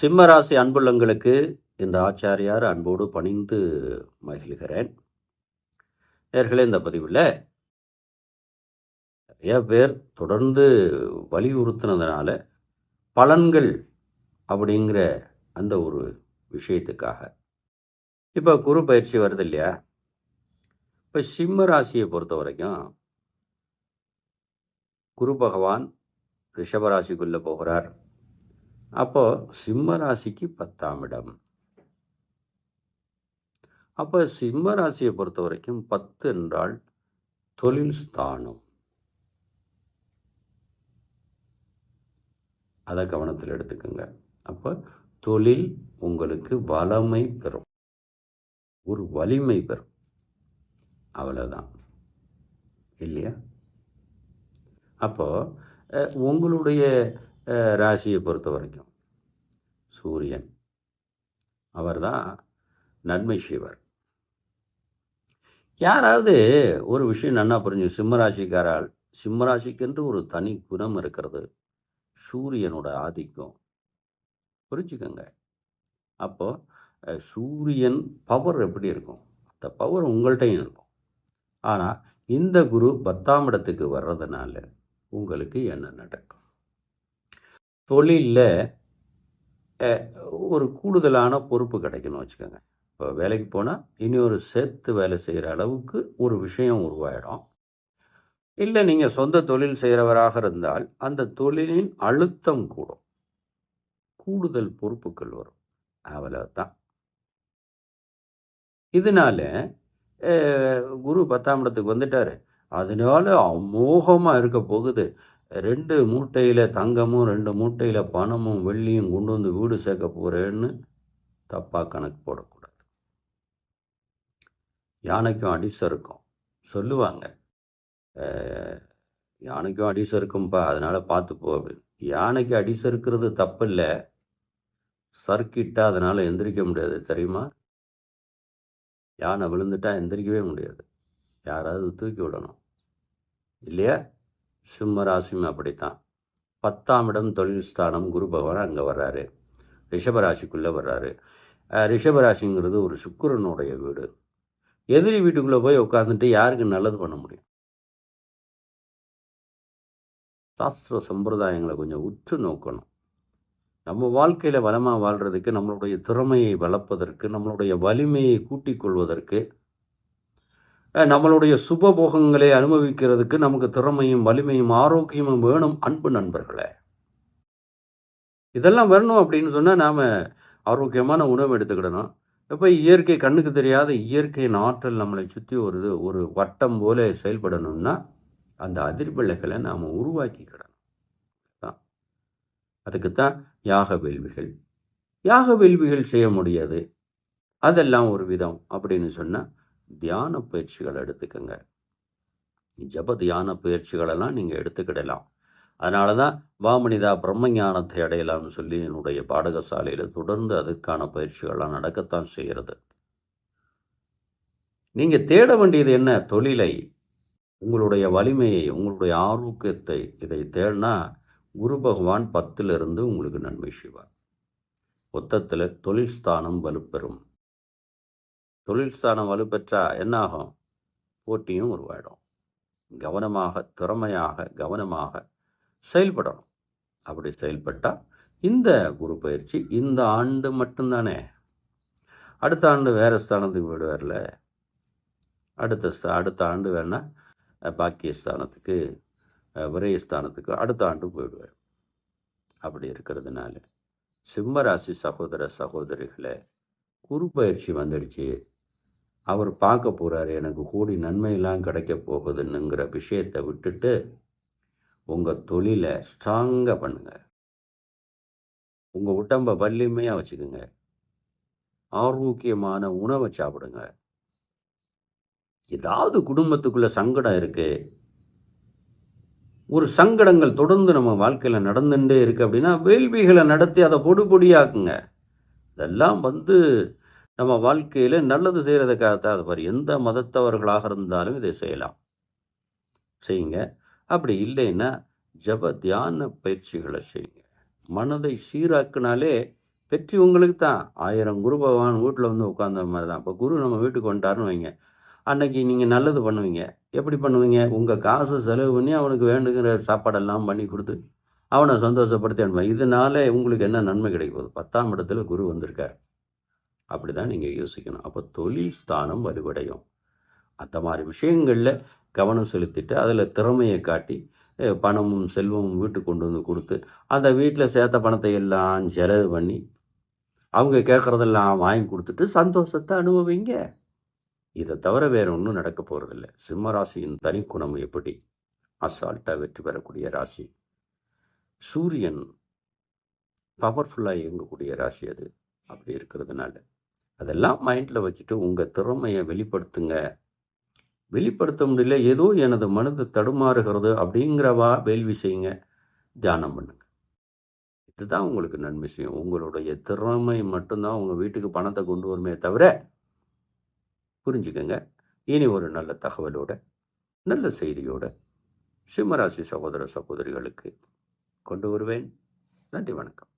சிம்மராசி அன்புள்ளங்களுக்கு இந்த ஆச்சாரியார் அன்போடு பணிந்து மகிழ்கிறேன். நேர்களே இந்த பதிவில் நிறைய பேர் தொடர்ந்து வலியுறுத்தினதுனால பலன்கள் அப்படிங்கிற அந்த ஒரு விஷயத்துக்காக. இப்போ குரு பயிற்சி வருது இல்லையா? இப்போ சிம்ம ராசியை பொறுத்த வரைக்கும் குரு பகவான் ரிஷபராசிக்குள்ளே போகிறார். அப்போ சிம்ம ராசிக்கு பத்தாம் இடம். அப்போ சிம்ம ராசியை பொறுத்த வரைக்கும் பத்து என்றால் தொழில் ஸ்தானம். அதை கவனத்தில் எடுத்துக்கோங்க. அப்போ தொழில் உங்களுக்கு வளமை பெறும். ஒரு வலிமை பெறும். அவ்வளோதான் இல்லையா? அப்போ உங்களுடைய ராசியை பொறுத்த வரைக்கும். சூரியன். அவர்தான் நன்மை செய்வார். யாராவது ஒரு விஷயம் நன்னா புரிஞ்சு சிம்மராசிக்காரால் சிம்மராசிக்கென்று ஒரு தனி குணம் இருக்கிறது. சூரியனோட ஆதிக்கம். புரிஞ்சுக்கோங்க. அப்போ சூரியன் பவர் எப்படி இருக்கும்? அந்த பவர் உங்கள்கிட்டையும் இருக்கும். ஆனால் இந்த குரு பத்தாம் இடத்துக்கு வர்றதுனால உங்களுக்கு என்ன நடக்கும்? தொழிலில் ஒரு கூடுதலான பொறுப்பு கிடைக்கணும் வச்சுக்கோங்க. இப்போ வேலைக்கு போனால் இனி ஒரு சேர்த்து வேலை செய்கிற அளவுக்கு ஒரு விஷயம் உருவாயிடும். இல்லை நீங்கள் சொந்த தொழில் செய்கிறவராக இருந்தால் அந்த தொழிலின் அழுத்தம் கூடும். கூடுதல் பொறுப்புகள் வரும். அவ்வளோதான் இதனால குரு பத்தாம் இடத்துக்கு வந்துட்டாரு. அதனால அமோகமாக இருக்க போகுது. ரெண்டு மூட்டையில் தங்கமும் ரெண்டு மூட்டையில் பணமும் வெள்ளியும் கொண்டு வந்து வீடு சேர்க்க போகிறேன்னு தப்பாக கணக்கு போடக்கூடாது. யானைக்கும் அடிசருக்கும். சொல்லுவாங்க. யானைக்கும் அடிசருக்கும்ப்பா அதனால் பார்த்து போ அப்படின்னு. யானைக்கு அடிசருக்கிறது சறுக்கிறது தப்பில்லை. சர்க்கிட்டால் அதனால் எந்திரிக்க முடியாது தெரியுமா? யானை விழுந்துட்டா எந்திரிக்கவே முடியாது. யாராவது தூக்கி விடணும். இல்லையா? சிம்ம ராசியும் அப்படித்தான். பத்தாம் இடம் தொழில் ஸ்தானம் குரு பகவான் அங்கே வர்றாரு. ரிஷபராசிக்குள்ளே வர்றாரு. ரிஷபராசிங்கிறது ஒரு சுக்கரனுடைய வீடு. எதிரி வீட்டுக்குள்ளே போய் உட்காந்துட்டு யாருக்கு நல்லது பண்ண முடியும்? சாஸ்திர சம்பிரதாயங்களை கொஞ்சம் உற்று நோக்கணும். நம்ம வாழ்க்கையில் வளமாக வாழ்கிறதுக்கு நம்மளுடைய திறமையை வளர்ப்பதற்கு நம்மளுடைய வலிமையை கூட்டிக் கொள்வதற்கு நம்மளுடைய சுபபோகங்களை அனுபவிக்கிறதுக்கு நமக்கு திறமையும் வலிமையும் ஆரோக்கியமும் வேணும் அன்பு நண்பர்களே. இதெல்லாம் வரணும் அப்படின்னு சொன்னால் நாம் ஆரோக்கியமான உணவு எடுத்துக்கிடணும். இப்போ இயற்கை கண்ணுக்கு தெரியாத இயற்கையின் ஆற்றல் நம்மளை சுற்றி ஒரு ஒரு வட்டம் போல செயல்படணும்னா அந்த அதிர்வலைகளை நாம் உருவாக்கிக்கிடணும். தான் அதுக்குத்தான் யாக வேள்விகள். யாக வேள்விகள் செய்ய முடியாது. அதெல்லாம் ஒரு விதம் அப்படின்னு சொன்னால் தியான பயிற்சிகள் எடுத்துக்கோங்க. ஜப தியான பயிற்சிகளெல்லாம் நீங்கள் எடுத்துக்கிடலாம். அதனால தான் வாமனிதா பிரம்மஞானத்தை அடையலாம்னு சொல்லி என்னுடைய பாடகசாலையில் தொடர்ந்து அதுக்கான பயிற்சிகள்லாம் நடக்கத்தான் செய்கிறது. நீங்கள் தேட வேண்டியது என்ன? தொழிலை. உங்களுடைய வலிமையை உங்களுடைய ஆரோக்கியத்தை இதை தேடினா குரு பகவான் பத்திலிருந்து உங்களுக்கு நன்மை செய்வார். மொத்தத்தில் தொழில் ஸ்தானம் வலுப்பெறும். தொழில் ஸ்தானம் வலுப்பெற்றா என்ன ஆகும் போட்டியும் உருவாயிடும். கவனமாக திறமையாக கவனமாக செயல்படணும். அப்படி செயல்பட்டால் இந்த குரு பயிற்சி இந்த ஆண்டு மட்டும்தானே. அடுத்த ஆண்டு வேறு ஸ்தானத்துக்கு போயிடுவார்ல. அடுத்த அடுத்த ஆண்டு வேணால் பாக்கியஸ்தானத்துக்கு விரைய ஸ்தானத்துக்கு அடுத்த ஆண்டு போயிடுவார். அப்படி இருக்கிறதுனால சிம்ம ராசி சகோதர சகோதரிகளை குரு பயிற்சி வந்துடுச்சு. அவர் பார்க்க போகிறாரு எனக்கு கூடி நன்மையெல்லாம் கிடைக்க போகுதுன்னுங்கிற விஷயத்தை விட்டுட்டு உங்கள் தொழிலை ஸ்ட்ராங்காக பண்ணுங்க. உங்கள் உடம்பை வலிமையாக வச்சுக்கோங்க. ஆரோக்கியமான உணவை சாப்பிடுங்க. ஏதாவது குடும்பத்துக்குள்ளே சங்கடம் இருக்குது ஒரு சங்கடங்கள் தொடர்ந்து நம்ம வாழ்க்கையில் நடந்துட்டே இருக்குது அப்படின்னா வேள்விகளை நடத்தி அதை பொடுபொடியாக்குங்க. இதெல்லாம் வந்து நம்ம வாழ்க்கையில் நல்லது செய்கிறதுக்காகத்தான் அது பாரு. எந்த மதத்தவர்களாக இருந்தாலும் இதை செய்யலாம். செய்யுங்க. அப்படி இல்லைன்னா ஜப தியான பயிற்சிகளை செய்யுங்க. மனதை சீராக்குனாலே வெற்றி உங்களுக்கு தான். ஆயிரம் குரு பகவான் வீட்டில் வந்து உட்காந்த மாதிரி தான். இப்போ குரு நம்ம வீட்டுக்கு வந்துட்டாருன்னு வைங்க. அன்னைக்கு நீங்கள் நல்லது பண்ணுவீங்க. எப்படி பண்ணுவீங்க? உங்கள் காசு செலவு பண்ணி அவனுக்கு வேண்டுங்கிற சாப்பாடெல்லாம் பண்ணி கொடுத்து அவனை சந்தோஷப்படுத்தி அனுப்ப இதனால உங்களுக்கு என்ன நன்மை கிடைக்க போகுது? பத்தாம் இடத்துல குரு வந்திருக்கார். அப்படி தான் நீங்கள் யோசிக்கணும். அப்போ தொழில் ஸ்தானம் வலுவடையும். அந்த மாதிரி விஷயங்களில் கவனம் செலுத்திட்டு அதில் திறமையை காட்டி பணமும் செல்வமும் வீட்டுக்கு கொண்டு வந்து கொடுத்து அந்த வீட்டில் சேர்த்த பணத்தை எல்லாம் செலவு பண்ணி அவங்க கேட்குறதெல்லாம் வாங்கி கொடுத்துட்டு சந்தோஷத்தை அனுபவிங்க. இதை தவிர வேறு ஒன்றும் நடக்க போகிறதில்ல சிம்ம ராசியின் தனி குணம் எப்படி? அசால்ட்டாக வெற்றி பெறக்கூடிய ராசி. சூரியன் பவர்ஃபுல்லாக இயங்கக்கூடிய ராசி அது. அப்படி இருக்கிறதுனால. அதெல்லாம் மைண்டில் வச்சுட்டு உங்கள் திறமையை வெளிப்படுத்துங்க. வெளிப்படுத்த முடியல ஏதோ எனது மனது தடுமாறுகிறது அப்படிங்கிறவா வேள்வி செய்யுங்க. தியானம் பண்ணுங்க. இதுதான் உங்களுக்கு நன்மை செய்யும். உங்களுடைய திறமை மட்டும்தான் உங்கள் வீட்டுக்கு பணத்தை கொண்டு வருமே தவிர புரிஞ்சுக்கங்க. இனி ஒரு நல்ல தகவலோட நல்ல செய்தியோட சிம்மராசி சகோதர சகோதரிகளுக்கு கொண்டு வருவேன். நன்றி வணக்கம்.